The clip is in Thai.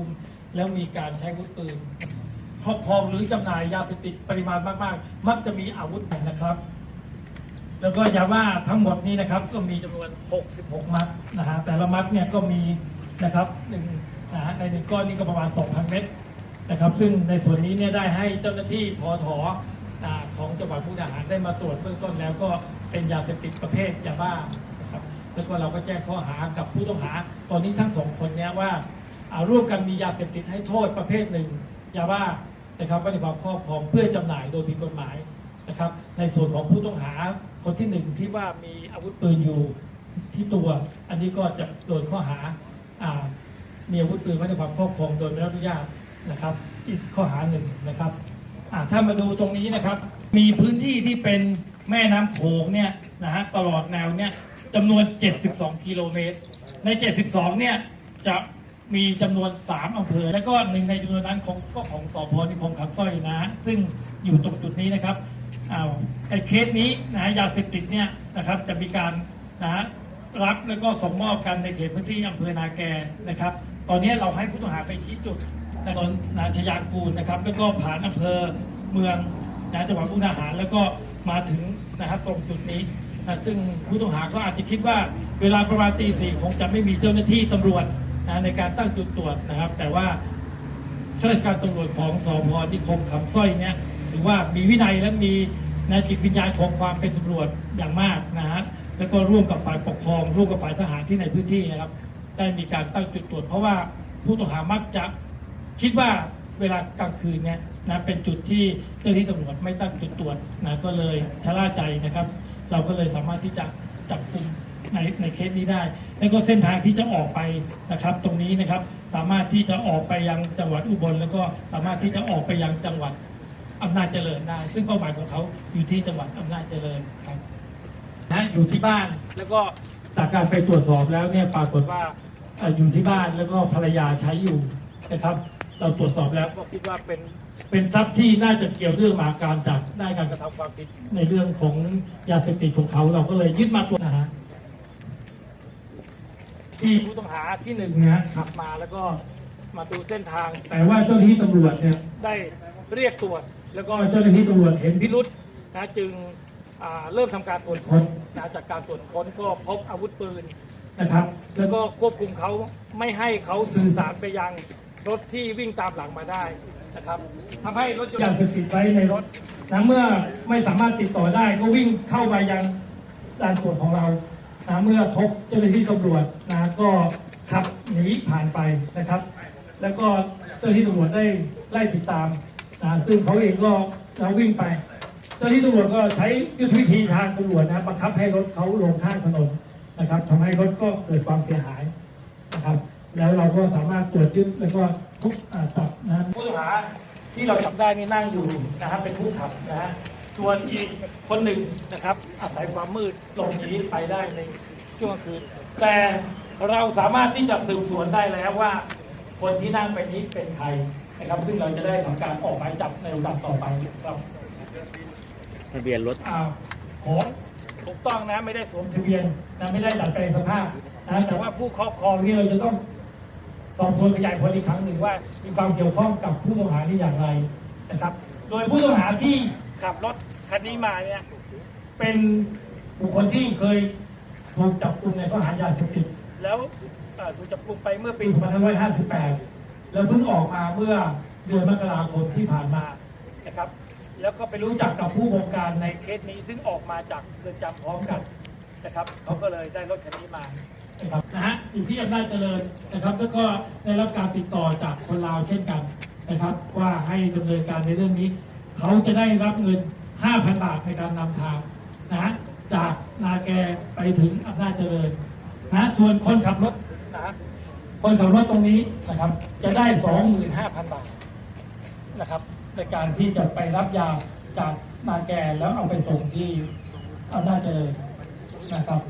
ุมแล้วมีการใช้อาวุธปืนครอบครองหรือจำหน่ายยาเสพติดปริมาณมากๆ มักจะมีอาวุธนะครับ แล้วก็ยาบ้าทั้งหมดนี้นะครับ ก็มีจำนวน 66 มัดนะฮะแต่ละมัดเนี่ยก็มีนะครับหนึ่งนะฮะในหนึ่งก้อนนี่ก็ประมาณ 2,000 เม็ดนะครับ ซึ่งในส่วนนี้เนี่ยได้ให้เจ้าหน้าที่พอถออของจังหวัดมุกดาหารได้มาตรวจเบื้องต้นแล้วก็เป็นยาเสพติดประเภทยาบ้านะครับแล้วก็เราก็แจ้งข้อหากับผู้ต้องหา ตอนนี้ทั้งสองคนเนี้ว่าอ่า ร่วมกันมียาเสพติดให้โทษประเภทหนึ่งยาบ้านะครับไว้ในความครอบครองเพื่อจำหน่ายโดยผิดกฎหมายนะครับ ในส่วนของผู้ต้องหาคนที่หนึ่งที่ว่ามีอาวุธปืนอยู่ที่ตัว อันนี้ก็จะโดนข้อหาอ่ามีอาวุธปืนไว้ในความครอบครองโดยไม่ได้รับอนุญาตนะครับ อีกข้อหาหนึ่งนะครับอ่าถ้ามาดูตรงนี้นะครับ มีพื้นที่ที่เป็นแม่น้ำโขงเนี่ยนะฮะตลอดแนวเนี่ยจำนวน 72 กิโลเมตร ใน 72 เนี่ยจะ มีจำนวน 3อำเภอ แล้วก็หนึ่งในจำนวนนั้นของก็ของสพนิคมคำสร้อยนะ ซึ่งอยู่ตรงจุดนี้นะครับอ้าวไอ้เคสนี้นะยาเสพติดเนี่ยนะครับจะมีการนะรับแล้วก็ส่งมอบกันในเขตพื้นที่อำเภอนาแกนะครับ ตอนนี้เราให้ผู้ต้องหาไปชี้จุดนตอนนาชยากูลนะครับ แล้วก็ผ่านอำเภอเมืองนะจังหวัดมุกดาหารแล้วก็มาถึงนะครับตรงจุดนี้นะซึ่งผู้ต้องหาก็อาจจะคิดว่าเวลาประมาณตีสี่คงจะไม่มีเจ้าหน้าที่ตำรวจ นะในการตั้งจุดตรวจนะครับ แต่ว่าข้าราชการตำรวจของสพนิคมคำสร้อยเนี่ยถือว่ามีวินัยและมีนะจิตวิญญาณของความเป็นตำรวจอย่างมากนะฮะแล้วก็ร่วมกับฝ่ายปกครอง ร่วมกับฝ่ายทหารที่ในพื้นที่นะครับ ได้มีการตั้งจุดตรวจ เพราะว่าผู้ต้องหามักจะคิดว่าเวลากลางคืนเนี่ยนะเป็นจุดที่เจ้าหน้าที่ตำรวจไม่ตั้งจุดตรวจนะก็เลยชะล่าใจนะครับ เราก็เลยสามารถที่จะจับกลุ่ม ในในเคสนี้ได้แล้วก็เส้นทางที่จะออกไปนะครับ ตรงนี้นะครับสามารถที่จะออกไปยังจังหวัดอุบล แล้วก็สามารถที่จะออกไปยังจังหวัดอำนาจเจริญได้ ซึ่งเป้าหมายของเขาอยู่ที่จังหวัดอำนาจเจริญครับนะอยู่ที่บ้านแล้วก็จากการไปตรวจสอบแล้วเนี่ยปรากฏว่าเอ่ออยู่ที่บ้านแล้วก็ภรรยาใช้อยู่นะครับ เราตรวจสอบแล้วก็คิดว่าเป็นเป็นทรัพย์ที่น่าจะเกี่ยวเรื่องมาการจากได้การกระทำความผิดในเรื่องของยาเสพติดของเขา เราก็เลยยึดมาตัวจนะฮะ ที่ผู้ต้องหาที่หนึ่งนะขับมาแล้วก็มาดูเส้นทาง แต่ว่าเจ้าหน้าที่ตำรวจเนี่ยได้เรียกตรวจ แล้วก็เจ้าหน้าที่ตำรวจเห็นพิรุษนะจึงอ่าเริ่มทำการตรวจค้นนะจากการตรวจค้นก็พบอาวุธปืนนะครับ แล้วก็ควบคุมเขาไม่ให้เขาสื่อสารไปยังรถที่วิ่งตามหลังมาได้นะครับทำให้รถยนต์ยาเสพติดไว้ในรถนะเมื่อไม่สามารถติดต่อได้ก็วิ่งเข้าไปยังด่านตรวจของเรานะเมื่อพบเจ้าหน้าที่ตำรวจนะ ก็ขับหนีผ่านไปนะครับ แล้วก็เจ้าที่ตำรวจได้ไล่ติดตามนะซึ่งเขาเองก็นะวิ่งไป เจ้าที่ตำรวจก็ใช้ยุทธวิธีทางตำรวจนะบังคับให้รถเขาลงข้างถนนนะครับทำให้รถก็เกิดความเสียหายนะครับ แล้วเราก็สามารถตรวจยึดแล้วก็ทุกอ่าจับนะผู้ต้องหาที่เราจับได้นี่นั่งอยู่นะครับเป็นผู้ขับนะฮะส่วนอีกคนหนึ่งนะครับ อาศัยความมืดหลบหนีไปได้ในช่วงคืนแต่ เราสามารถที่จะสืบสวนได้แล้วว่า คนที่นั่งไปนี้เป็นใครนะครับ ซึ่งเราจะได้ทำการออกหมายจับในลำดับต่อไปครับทะเบียนรถอ่าของถูกต้องนะไม่ได้สวมทะเบียนนะไม่ได้ดัดแปลงสภาพนะแต่ว่าผู้ครอบครองนี่เราจะต้องสอบสวนขยายผลอีกครั้งหนึ่งว่า มีความเกี่ยวข้องกับผู้ต้องหานี่อย่างไรนะครับ โดยผู้ต้องหาที่ขับรถคันนี้มาเนี่ยเป็นบุคคลที่เคยถูกจับกุมในข้อหายาเสพติด แล้วเอ่อถูกจับกุมไปเมื่อปี2558 แล้วเพิ่งออกมาเมื่อเดือนมกราคมที่ผ่านมานะครับ แล้วก็ไปรู้จักกับผู้บงการในเคสนี้ซึ่งออกมาจากเรือนจำพร้อมกันนะครับเขาก็เลยได้รถคันนี้มา นะครับนะฮะอยู่ที่อำนาจเจริญนะครับ แล้วก็ได้รับการติดต่อจากคนลาวเช่นกันนะครับ ว่าให้ดำเนินการในเรื่องนี้ เขาจะได้รับเงิน 5,000 บาทในการนำทางนะฮะจากนาแกไปถึงอำนาจเจริญ นะส่วนคนขับรถนะคนขับรถตรงนี้นะครับ จะได้สองหมื่นห้าพันบาทนะครับ ในการที่จะไปรับยาจากนาแกแล้วเอาไปส่งที่อำนาจเจริญนะครับ